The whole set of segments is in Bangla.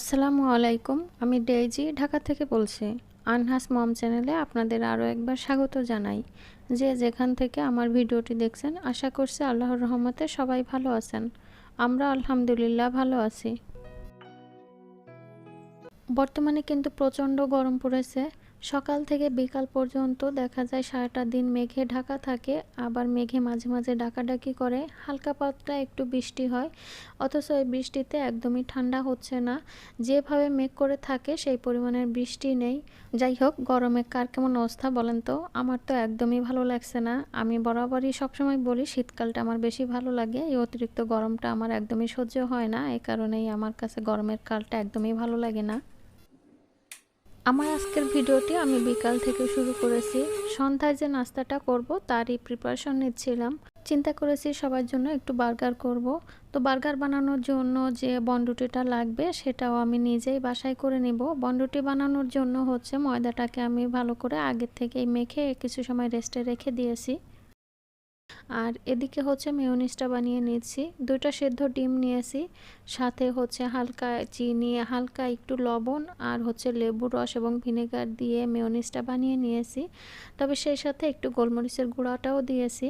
আসসালামু আলাইকুম, আমি ডেইজি, ঢাকা থেকে বলছি। আনহাস মম চ্যানেলে আপনাদের আরও একবার স্বাগত জানাই। যে যেখান থেকে আমার ভিডিওটি দেখছেন, আশা করছি আল্লাহর রহমতে সবাই ভালো আছেন। আমরা আলহামদুলিল্লাহ ভালো আছি। বর্তমানে কিন্তু প্রচণ্ড গরম পড়েছে। সকাল থেকে বিকাল পর্যন্ত দেখা যায় সারাটা দিন মেঘে ঢাকা থাকে, আবার মেঘে মাঝে মাঝে ডাকাডাকি করে। হালকা পাতলা একটু বৃষ্টি হয়, অথচ এই বৃষ্টিতে একদমই ঠান্ডা হচ্ছে না। যেভাবে মেঘ করে থাকে সেই পরিমাণের বৃষ্টি নেই। যাই হোক, গরমে কার কেমন অবস্থা বলেন তো? আমার তো একদমই ভালো লাগছে না। আমি বরাবরই সবসময় বলি, শীতকালটা আমার বেশি ভালো লাগে। এই অতিরিক্ত গরমটা আমার একদমই সহ্য হয় না। এই কারণেই আমার কাছে গরমের কালটা একদমই ভালো লাগে না। আমার আজকের ভিডিওটি আমি বিকাল থেকে শুরু করেছি। সন্ধ্যায় যে নাস্তাটা করব, তারই প্রিপারেশন নিচ্ছিলাম। চিন্তা করেছি সবার জন্য একটু বার্গার করব। তো বার্গার বানানোর জন্য যে বনরুটিটা লাগবে, সেটাও আমি নিজেই বাসায় করে নিব। বনরুটি বানানোর জন্য হচ্ছে ময়দাটাকে আমি ভালো করে আগের থেকেই মেখে কিছু সময় রেস্টে রেখে দিয়েছি। আর এদিকে হচ্ছে মেয়নিজটা বানিয়ে নিয়েছি। দুইটা সেদ্ধ ডিম নিয়েছি, সাথে হচ্ছে হালকা চিনি, হালকা একটু লবণ আর হচ্ছে লেবুর রস এবং ভিনেগার দিয়ে মেয়নিজটা বানিয়ে নিয়েছি। তবে সেই সাথে একটু গোলমরিচের গুঁড়াটাও দিয়েছি।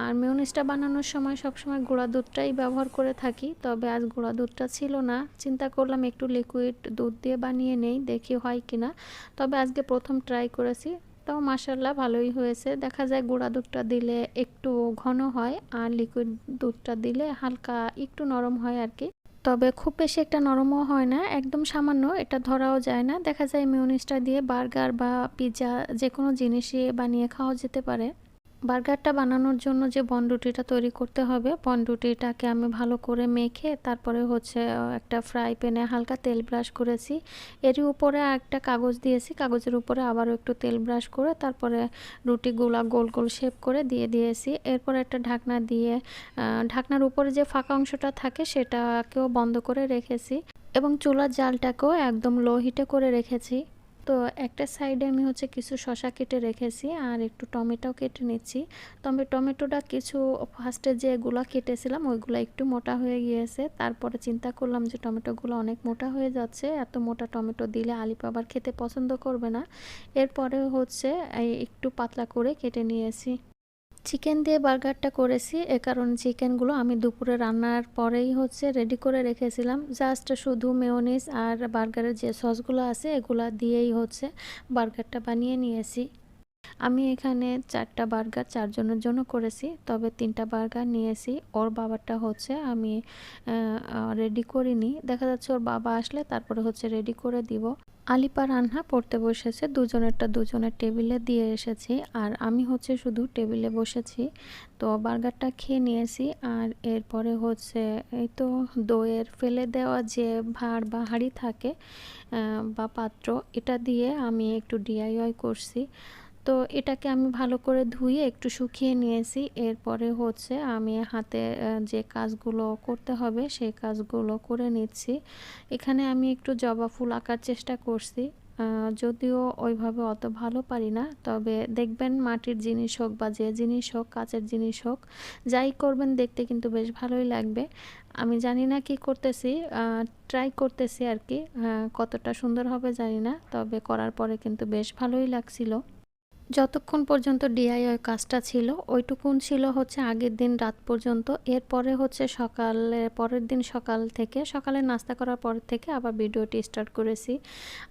আর মেয়নিজটা বানানোর সময় সবসময় গুঁড়া দুধটাই ব্যবহার করে থাকি, তবে আজ গুঁড়া দুধটা ছিল না। চিন্তা করলাম একটু লিকুইড দুধ দিয়ে বানিয়ে নেই, দেখি হয় কিনা। তবে আজকে প্রথম ট্রাই করেছি তাও মাসাল্লাহ ভালোই হয়েছে। দেখা যায় গুঁড়া দুধটা দিলে একটু ঘন হয় আর লিকুইড দুধটা দিলে হালকা একটু নরম হয় আর কি তবে খুব বেশি একটা নরমও হয় না, একদম সামান্য, এটা ধরাও যায় না। দেখা যায় মিউনিসটা দিয়ে বার্গার বা পিৎজা যে কোনো জিনিসই বানিয়ে খাওয়া যেতে পারে। বার্গারটা বানানোর জন্য যে বনরুটিটা তৈরি করতে হবে বনরুটিটাকে আমি ভালো করে মেখে তারপরে হচ্ছে একটা ফ্রাই প্যানে হালকা তেল ব্রাশ করেছি। এরই উপরে একটা কাগজ দিয়েছি, কাগজের উপরে আবারও একটু তেল ব্রাশ করে তারপরে রুটিগুলা গোল গোল শেপ করে দিয়ে দিয়েছি। এরপর একটা ঢাকনা দিয়ে ঢাকনার উপরে যে ফাঁকা অংশটা থাকে সেটাকেও বন্ধ করে রেখেছি এবং চুলার জালটাকেও একদম লো হিটে করে রেখেছি। তো একটা সাইডে আমি হচ্ছে কিছু শশা কেটে রেখেছি আর একটু টমেটো কেটে নিচ্ছি। তবে টমেটোটা কিছু ফার্স্টে যেগুলো কেটেছিলাম, ওইগুলো একটু মোটা হয়ে গিয়েছে। তারপরে চিন্তা করলাম যে টমেটোগুলো অনেক মোটা হয়ে যাচ্ছে, এত মোটা টমেটো দিলে আলিপ খেতে পছন্দ করবে না। এরপরে হচ্ছে একটু পাতলা করে কেটে নিয়েছি। চিকেন দিয়ে বার্গারটা করেছি, এ কারণে চিকেনগুলো আমি দুপুরে রান্নার পরেই হচ্ছে রেডি করে রেখেছিলাম। জাস্ট শুধু মেয়নিস আর বার্গারের যে সসগুলো আছে, এগুলো দিয়েই হচ্ছে বার্গারটা বানিয়ে নিয়েছি। আমি এখানে চারটা বার্গার চারজনের জন্য করেছি, তবে তিনটা বার্গার নিয়েছি। ওর বাবারটা হচ্ছে আমি রেডি করিনি। দেখা যাচ্ছে ওর বাবা আসলে তারপরে হচ্ছে রেডি করে দিব। আলিপা রান্না পড়তে বসেছে, দুজনেরটা দুজনের টেবিলে দিয়ে এসেছি। আর আমি হচ্ছে শুধু টেবিলে বসেছি। তো বার্গারটা খেয়ে নিয়েছি। আর এরপরে হচ্ছে এই তো দইয়ের ফেলে দেওয়া যে ভার বা হাঁড়ি থাকে বা পাত্র, এটা দিয়ে আমি একটু ডিআইওয়াই করছি। তো এটাকে আমি ভালো করে ধুয়ে একটু শুকিয়ে নিয়েছি। এরপরে হচ্ছে আমি হাতে যে কাজগুলো করতে হবে সেই কাজগুলো করে নিচ্ছি। এখানে আমি একটু জবা ফুল আঁকার চেষ্টা করছি। যদিও ওইভাবে অত ভালো পারি না, তবে দেখবেন মাটির জিনিস হোক বা যে জিনিস হোক, কাচের জিনিস হোক, যাই করবেন দেখতে কিন্তু বেশ ভালোই লাগবে। আমি জানি না কি করতেছি ট্রাই করতেছি আর কি কতটা সুন্দর হবে জানি না, তবে করার পরে কিন্তু বেশ ভালোই লাগছিল। যতক্ষণ পর্যন্ত ডিআইওয়াই কাজটা ছিল, ওইটুকুন ছিল হচ্ছে আগের দিন রাত পর্যন্ত। এরপরে হচ্ছে সকালে পরের দিন সকাল থেকে সকালে নাস্তা করার পর থেকে আবার ভিডিওটি স্টার্ট করেছি।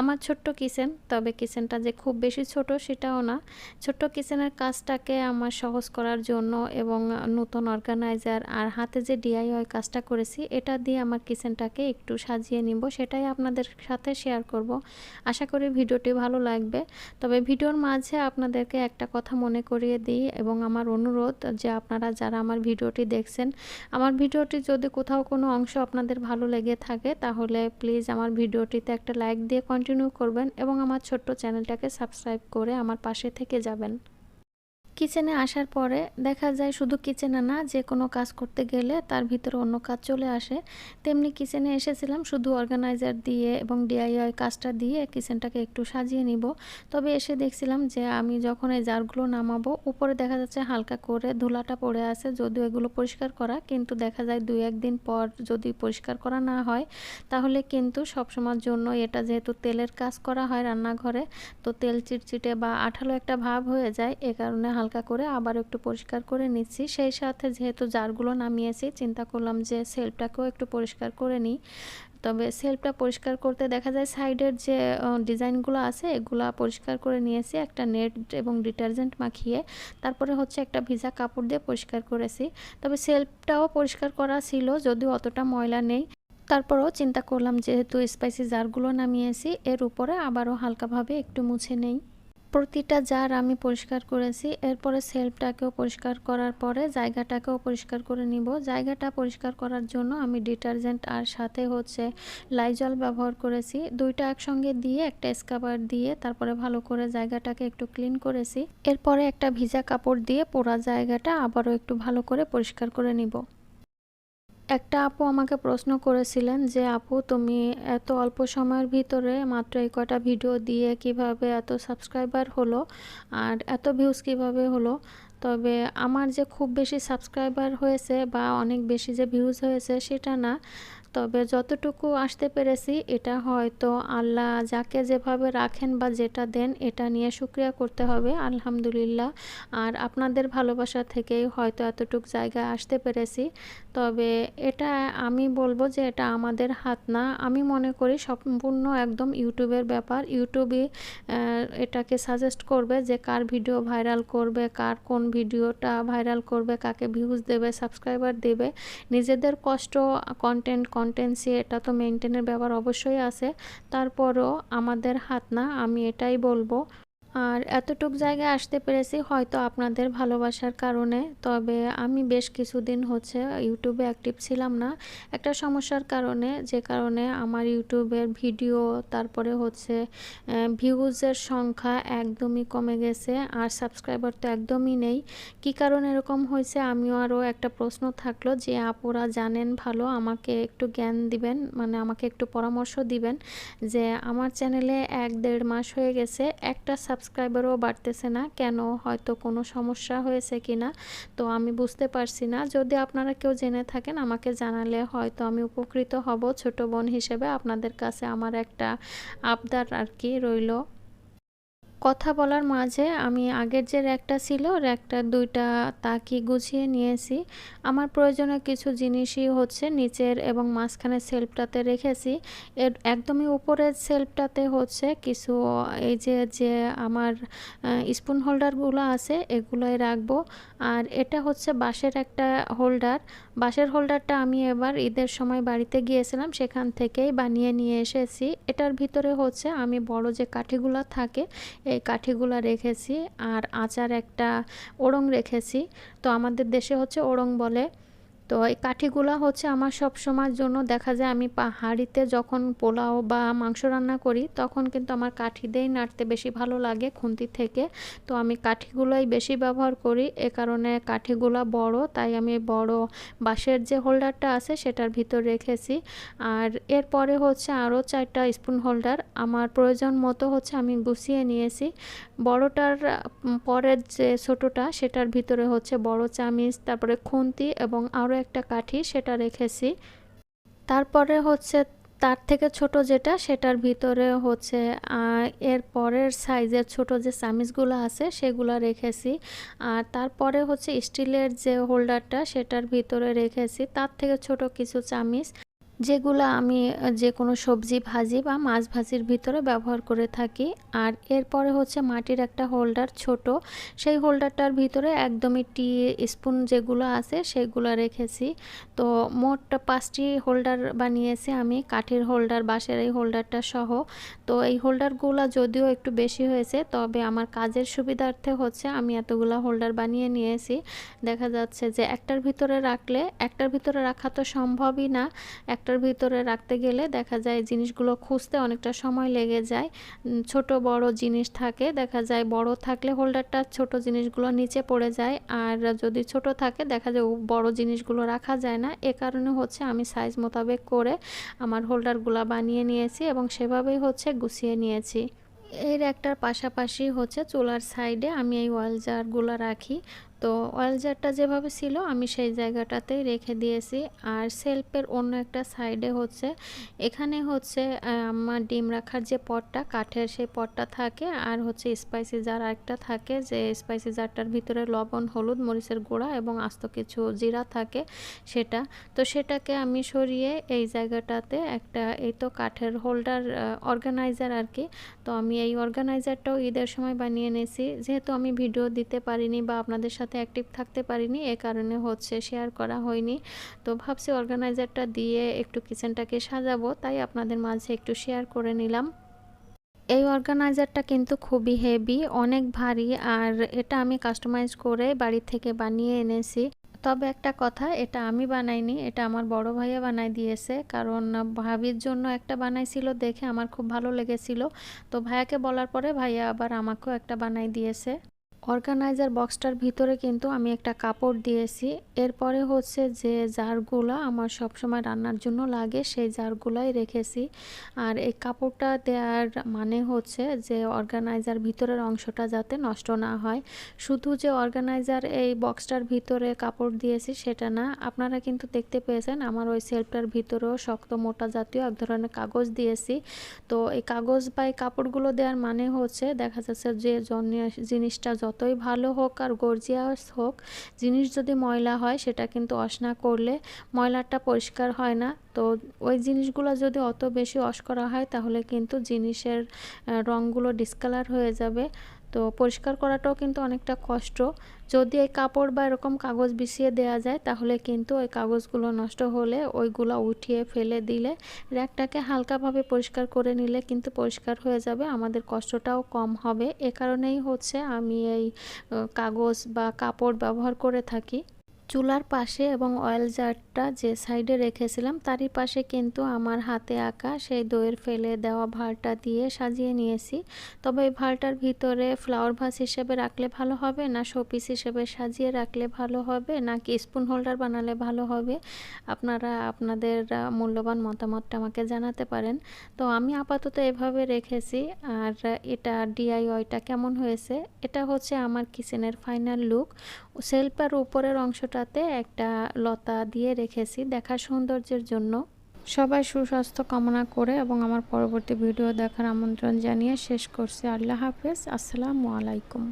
আমার ছোট্ট কিচেন, তবে কিচেনটা যে খুব বেশি ছোট সেটাও না। ছোট্ট কিচেনের কাজটাকে আমার সহজ করার জন্য এবং নতুন অর্গানাইজার আর হাতে যে ডিআইওয়াই কাজটা করেছি, এটা দিয়ে আমার কিচেনটাকে একটু সাজিয়ে নিব, সেটাই আপনাদের সাথে শেয়ার করব। আশা করি ভিডিওটি ভালো লাগবে। তবে ভিডিওর মাঝে আপনাদেরকে একটা কথা মনে করিয়ে দিই এবং আমার অনুরোধ যে আপনারা যারা আমার ভিডিওটি দেখছেন, আমার ভিডিওটি যদি কোথাও কোনো অংশ আপনাদের ভালো লেগে থাকে, তাহলে প্লিজ আমার ভিডিওটিতে একটা লাইক দিয়ে কন্টিনিউ করবেন এবং আমার ছোট্ট চ্যানেলটাকে সাবস্ক্রাইব করে আমার পাশে থেকে যাবেন। কিচেনে আসার পরে দেখা যায় শুধু কিচেনে না যে কোনো কাজ করতে গেলে তার ভিতরে অন্য কাজ চলে আসে। তেমনি কিচেনে এসেছিলাম শুধু অর্গানাইজার দিয়ে এবং ডিআইওয়াই কাজটা দিয়ে কিচেনটাকে একটু সাজিয়ে নিব। তবে এসে দেখছিলাম যে আমি যখন এই জারগুলো নামাবো, উপরে দেখা যাচ্ছে হালকা করে ধুলাটা পড়ে আছে, যদিও এগুলো পরিষ্কার করা। কিন্তু দেখা যায় দুই একদিন পর যদি পরিষ্কার করা না হয়, তাহলে কিন্তু সবসময়ের জন্য এটা যেহেতু তেলের কাজ করা হয় রান্নাঘরে, তো তেল চিটচিটে বা আঠালো একটা ভাব হয়ে যায়, এ কারণে হালকা করে আবার একটু পরিষ্কার করে নিচ্ছি। সেই সাথে যেহেতু জারগুলো নামিয়েছি, চিন্তা করলাম যে সেলফটাকেও একটু পরিষ্কার করে নিই। তবে সেলফটা পরিষ্কার করতে দেখা যায় সাইডের যে ডিজাইনগুলো আছে, এগুলো পরিষ্কার করে নিয়েছি। একটা নেট এবং ডিটারজেন্ট মাখিয়ে তারপরে হচ্ছে একটা ভিজা কাপড় দিয়ে পরিষ্কার করেছি। তবে সেলফটাও পরিষ্কার করা ছিল, যদিও অতটা ময়লা নেই। তারপরও চিন্তা করলাম যেহেতু স্পাইসি জারগুলো নামিয়েছি, এর উপরে আবারও হালকাভাবে একটু মুছে নেই। প্রতিটা জার আমি পরিষ্কার করেছি, এরপরে সেলফটাকেও পরিষ্কার করার পরে জায়গাটাকেও পরিষ্কার করে নিব। জায়গাটা পরিষ্কার করার জন্য আমি ডিটারজেন্ট আর সাথে হচ্ছে লাইজল ব্যবহার করেছি। দুইটা একসঙ্গে দিয়ে একটা স্কাবার দিয়ে তারপরে ভালো করে জায়গাটাকে একটু ক্লিন করেছি। এরপরে একটা ভিজা কাপড় দিয়ে পোড়া জায়গাটা আবারও একটু ভালো করে পরিষ্কার করে নিব। একটা আপু আমাকে প্রশ্ন করেছিলেন যে, আপু, তুমি এত অল্প সময়ের ভিতরে মাত্র এই কটা ভিডিও দিয়ে কীভাবে এত সাবস্ক্রাইবার হলো আর এত ভিউজ কীভাবে হলো? তবে আমার যে খুব বেশি সাবস্ক্রাইবার হয়েছে বা অনেক বেশি যে ভিউজ হয়েছে সেটা না। তবে যতটুকু আসতে পেরেছি, এটা হয়তো আল্লাহ যাকে যেভাবে রাখেন বা যেটা দেন, এটা নিয়ে সুক্রিয়া করতে হবে, আলহামদুলিল্লাহ। আর আপনাদের ভালোবাসা থেকেই হয়তো এতটুক জায়গায় আসতে পেরেছি। তবে এটা আমি বলব যে এটা আমাদের হাত না। আমি মনে করি সম্পূর্ণ একদম ইউটিউবের ব্যাপার। ইউটিউবই এটাকে সাজেস্ট করবে যে কার ভিডিও ভাইরাল করবে, কার কোন ভিডিওটা ভাইরাল করবে, কাকে ভিউজ দেবে সাবস্ক্রাইবার দেবে। নিজেদের কষ্ট কন্টেন্ট কন্টেন্সি এটা তো মেনটেনের ব্যাপার অবশ্যই আছে। তারপরও আমাদের হাত না আমি এটাই বলব। আর এতটুক জায়গায় আসতে পেরেছি হয়তো আপনাদের ভালোবাসার কারণে। তবে আমি বেশ কিছুদিন হচ্ছে ইউটিউবে অ্যাক্টিভ ছিলাম না। একটা সমস্যার কারণে, যে কারণে আমার ইউটিউবের ভিডিও, তারপরে হচ্ছে ভিউজের সংখ্যা একদমই কমে গেছে আর সাবস্ক্রাইবার তো একদমই নেই। কি কারণে এরকম হয়েছে আমিও আরও একটা প্রশ্ন থাকল যে, আপুরা জানেন ভালো, আমাকে একটু জ্ঞান দিবেন মানে আমাকে একটু পরামর্শ দিবেন যে, আমার চ্যানেলে এক দেড় মাস হয়ে গেছে, একটা সাবস্ক্রাইবারও বাড়তেছে না, কেন? হয়তো কোনো সমস্যা হয়েছে কি না তো আমি বুঝতে পারছি না। যদি আপনারা কেউ জেনে থাকেন, আমাকে জানালে হয়তো আমি উপকৃত হব। ছোট বোন হিসেবে আপনাদের কাছে আমার একটা আবদার আর কি রইল। কথা বলার মাঝে আমি আগের যে র্যাকটা ছিল, র্যাকটা দুইটা তাকি গুছিয়ে নিয়েছি। আমার প্রয়োজনীয় কিছু জিনিসই হচ্ছে নিচের এবং মাঝখানে সেলফটাতে রেখেছি। এর একদমই উপরের সেলফটাতে হচ্ছে কিছু, এই যে যে আমার স্পুন হোল্ডারগুলো আছে, এগুলোই রাখব। আর এটা হচ্ছে বাঁশের একটা হোল্ডার বাঁশের হোল্ডারটা আমি এবার ঈদের সময় বাড়িতে গিয়েছিলাম, সেখান থেকেই বানিয়ে নিয়ে এসেছি। এটার ভিতরে হচ্ছে আমি বড় যে কাঠিগুলো থাকে, এই কাঠিগুলো রেখেছি আর আচার একটা ওড়ং রেখেছি। তো আমাদের দেশে হচ্ছে ওড়ং বলে তো এই কাঠিগুলো হচ্ছে আমার সব সময়ের জন্য। দেখা যায় আমি হাঁড়িতে যখন পোলাও বা মাংস রান্না করি, তখন কিন্তু আমার কাঠি দিয়েই নাড়তে বেশি ভালো লাগে খুন্তি থেকে। তো আমি কাঠিগুলোই বেশি ব্যবহার করি, এ কারণে কাঠিগুলো বড়, তাই আমি বড় বাঁশের যে হোল্ডারটা আছে সেটার ভিতর রেখেছি। আর এরপরে হচ্ছে আরও চারটা স্পুন হোল্ডার। আমার প্রয়োজন মতো হচ্ছে আমি গুছিয়ে নিয়েছি। বড়টার পরের যে ছোটোটা সেটার ভিতরে হচ্ছে বড় চামিচ, তারপরে খুন্তি এবং আরও একটা কাঠি সেটা রেখেছি। তারপরে হচ্ছে তার থেকে ছোট যেটা সেটার ভিতরে হচ্ছে এর পরের সাইজের ছোট যে চামিচগুলো আছে সেগুলো রেখেছি। আর তারপরে হচ্ছে স্টিলের যে হোল্ডারটা সেটার ভিতরে রেখেছি। তার থেকে ছোট কিছু চামিচ যেগুলো আমি যে কোনো সবজি, ভাজি বা মাছ ভাজির ভিতরে ব্যবহার করে থাকি। আর এরপরে হচ্ছে মাটির একটা হোল্ডার ছোট। সেই হোল্ডারটার ভিতরে একদমই টি স্পুন যেগুলো আছে সেগুলো রেখেছি। তো মোট পাঁচটি হোল্ডার বানিয়েছি আমি, কাঠের হোল্ডার বাঁশের এই হোল্ডারটা সহ। তো এই হোল্ডারগুলো যদিও একটু বেশি হয়েছে, তবে আমার কাজের সুবিধার্থে হচ্ছে আমি এতগুলো হোল্ডার বানিয়ে নিয়েছি। দেখা যাচ্ছে যে একটার ভিতরে রাখলে, একটার ভিতরে রাখা তো সম্ভবই না। একটা ঘরটার ভিতরে রাখতে গেলে দেখা যায় জিনিসগুলো খুঁজতে অনেকটা সময় লেগে যায়। ছোট বড় জিনিস থাকে, দেখা যায় বড় থাকলে হোল্ডারটা ছোট জিনিসগুলো নিচে পড়ে যায়, আর যদি ছোট থাকে দেখা যায় বড় জিনিসগুলো রাখা যায় না। এ কারণে হচ্ছে আমি সাইজ মোতাবেক করে আমার হোল্ডারগুলো বানিয়ে নিয়েছি এবং সেভাবেই হচ্ছে গুছিয়ে নিয়েছি। এর একটার পাশাপাশি হচ্ছে চুলার সাইডে আমি এই ওয়াল জারগুলো রাখি। তো অয়েল জারটা যেভাবে ছিল আমি সেই জায়গাটাতেই রেখে দিয়েছি। আর সেলফের অন্য একটা সাইডে হচ্ছে, এখানে হচ্ছে আমার ডিম রাখার যে পটটা, কাঠের সেই পটটা থাকে। আর হচ্ছে স্পাইসি জার একটা থাকে যে স্পাইসি জারটার ভিতরে লবণ, হলুদ, মরিচের গুঁড়া এবং আস্ত কিছু জিরা থাকে সেটা। তো সেটাকে আমি সরিয়ে এই জায়গাটাতে একটা, এই তো কাঠের হোল্ডার অর্গানাইজার আর কি। তো আমি এই অর্গানাইজারটাও ঈদের সময় বানিয়ে নিয়েছি। যেহেতু আমি ভিডিও দিতে পারিনি বা আপনাদের সাথে অ্যাক্টিভ থাকতে পারিনি, এ কারণে হচ্ছে শেয়ার করা হয়নি। তো ভাবছি অর্গানাইজারটা দিয়ে একটু কিচেনটাকে সাজাবো, তাই আপনাদের মাঝে একটু শেয়ার করে নিলাম। এই অর্গানাইজারটা কিন্তু খুবই হেভি অনেক ভারী, আর এটা আমি কাস্টমাইজ করে বাড়ি থেকে বানিয়ে এনেছি। তবে একটা কথা, এটা আমি বানাইনি, এটা আমার বড় ভাইয়া বানাই দিয়েছে, কারণ ভাবির জন্য একটা বানাইছিল দেখে আমার খুব ভালো লেগেছিল। তো ভাইয়াকে বলার পরে ভাইয়া আবার আমাকেও একটা বানাই দিয়েছে। অর্গানাইজার বক্সটার ভিতরে কিন্তু আমি একটা কাপড় দিয়েছি। এরপরে হচ্ছে যে জারগুলো আমার সবসময় রান্নার জন্য লাগে, সেই জারগুলাই রেখেছি। আর এই কাপড়টা দেওয়ার মানে হচ্ছে যে অর্গানাইজার ভিতরের অংশটা যাতে নষ্ট না হয়। শুধু যে অর্গানাইজার এই বক্সটার ভিতরে কাপড় দিয়েছি সেটা না। আপনারা কিন্তু দেখতে পেয়েছেন আমার ওই সেলফটার ভিতরেও শক্ত মোটা জাতীয় এক ধরনের কাগজ দিয়েছি। তো এই কাগজ বা এই কাপড়গুলো দেওয়ার মানে হচ্ছে দেখা যাচ্ছে যে জিনিসটা যতই ভালো হোক আর গর্জিয়াস হোক, জিনিস যদি ময়লা হয় সেটা কিন্তু অসনা করলে ময়লাটা পরিষ্কার হয় না। তো ওই জিনিসগুলো যদি অত বেশি অস করা হয় তাহলে কিন্তু জিনিসের রঙগুলো ডিসকালার হয়ে যাবে। তো পরিষ্কার করাটাও কিন্তু অনেকটা কষ্ট। যদি এই কাপড় বা এরকম কাগজ বিছিয়ে দেওয়া যায়, তাহলে কিন্তু ওই কাগজগুলো নষ্ট হলে ওইগুলো উঠিয়ে ফেলে দিলে র্যাকটাকে হালকাভাবে পরিষ্কার করে নিলে কিন্তু পরিষ্কার হয়ে যাবে, আমাদের কষ্টটাও কম হবে। এ কারণেই হচ্ছে আমি এই কাগজ বা কাপড় ব্যবহার করে থাকি। চুলার পাশে এবং অয়েল জারটা যে সাইডে রেখেছিলাম, তারই পাশে কিন্তু আমার হাতে আঁকা সেই দইয়ের ফেলে দেওয়া ভালটা দিয়ে সাজিয়ে নিয়েছি। তবে এই ভালটার ভিতরে ফ্লাওয়ার ভাস হিসেবে রাখলে ভালো হবে, না শোপিস হিসেবে সাজিয়ে রাখলে ভালো হবে, নাকি স্পুন হোল্ডার বানালে ভালো হবে? আপনারা আপনাদের মূল্যবান মতামতটা আমাকে জানাতে পারেন। তো আমি আপাতত এভাবে রেখেছি, আর এটা ডিআইওয়াইটা কেমন হয়েছে? এটা হচ্ছে আমার কিচেনের ফাইনাল লুক সেলফার উপরের অংশটাতে একটা লতা দিয়ে রেখেছি দেখা সৌন্দর্যের জন্য। সবাই সুস্বাস্থ্য কামনা করে এবং আমার পরবর্তী ভিডিও দেখার আমন্ত্রণ জানিয়ে শেষ করছি। আল্লাহ হাফেজ। আসসালামু আলাইকুম।